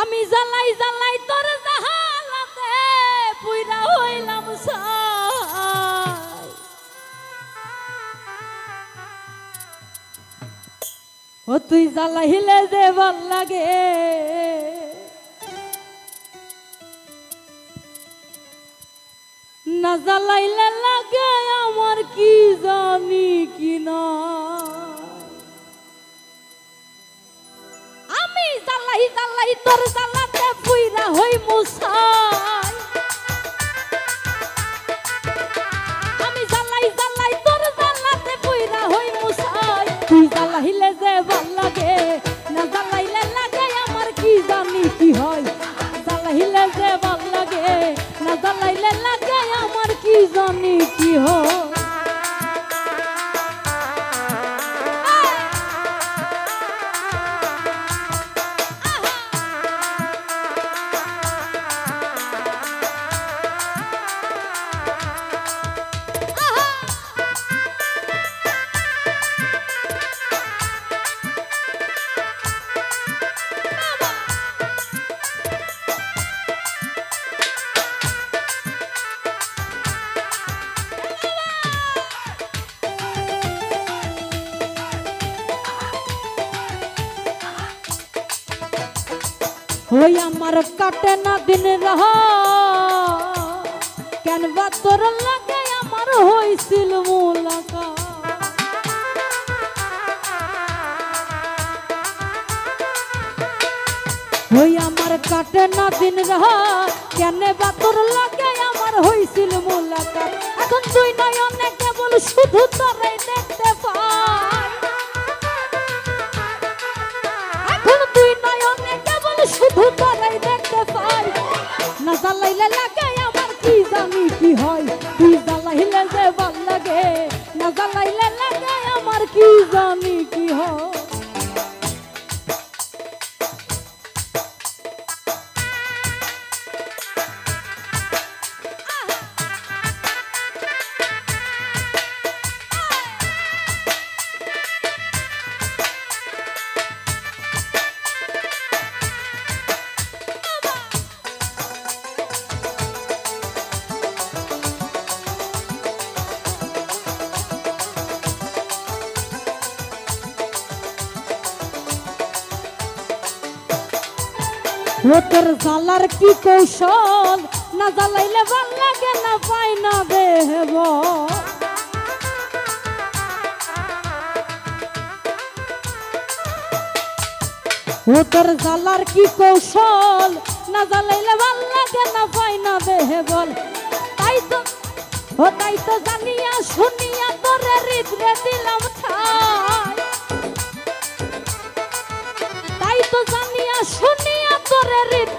আমি জ্বালাই জ্বালাই তোর জাহালাতে পুইরা হইলাম ও তুই জ্বালাইলে যে ভালো লাগে। না জ্বালাইলে লাগে আমার কি জানি কি জ্বালাই জ্বালাই তোর জ্বালাতে পুইরা হই মুসাই। আমি তোর পুইরা হই মুসাই। তুই যে ভালো লাগে, না জ্বালাইলে লাগে আমার কি জানি কি হয়। জ্বালাইলে যে ভালো লাগে, না জ্বালাইলে লাগে আমার কি জানি কি হয়। ওই আমার কাটে না দিন রহ কেন বা তোর লাগে আমার হইছিল মুলাকা ওই আমার কাটে না দিন রহ কেন বা তোর লাগে আমার হইছিল মুলাকা এখন তুই নয়নে কেবল শুধু তোরে দেখতে না জ্বালাইলে লাগে, আমার কি জানি কি হয় তুই জ্বালাইলে যে ভালো লাগে। না জ্বালাইলে লাগে, আমার কি জানি কি হয়। ও তোর জ্বালার কি কৌশল? না জ্বালাইলে ভালো লাগে না, পাই না দেব ও তোর জ্বালার কি কৌশল? না জ্বালাইলে ভালো লাগে না, পাই না দেহ তাই তো, ও তাই তো জানিয়া শুনিয়া তোরে হৃদরে দিলাম ঠাই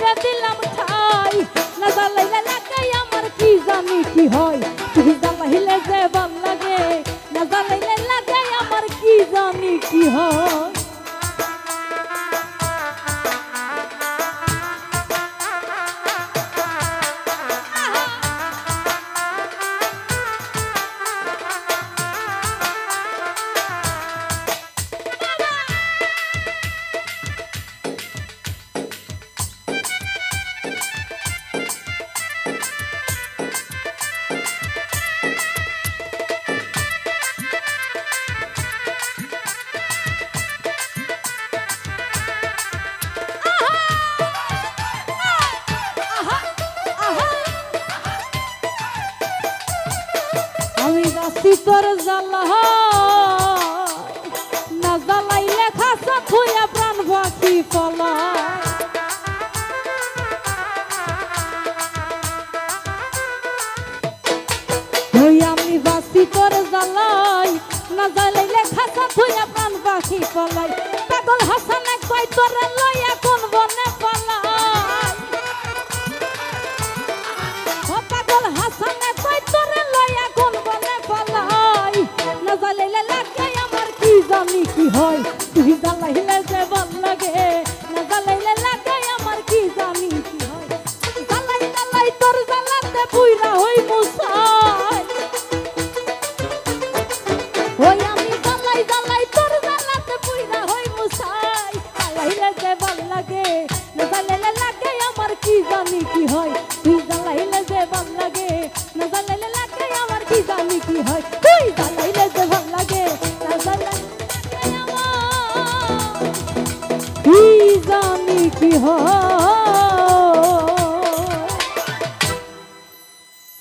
হৃদরে দিলাম ঠাই না জ্বালাইলে লাগে আমার কি জানি কি হয়। তুই জ্বালাইলে যে ভালো লাগে, না জ্বালাইলে লাগে আমার কি জানি কি হয়। জ্বালা না জ্বালাইলে খাসা থুয়া প্রাণ পাখি ওই আমি বাসি জ্বালাই না জ্বালাইলে খাসা থুয়া পাগল হাসানে কয় লইয়া জানি কি হয়? তুই জ্বালাইলে যে ভালো লাগে। কি হয়?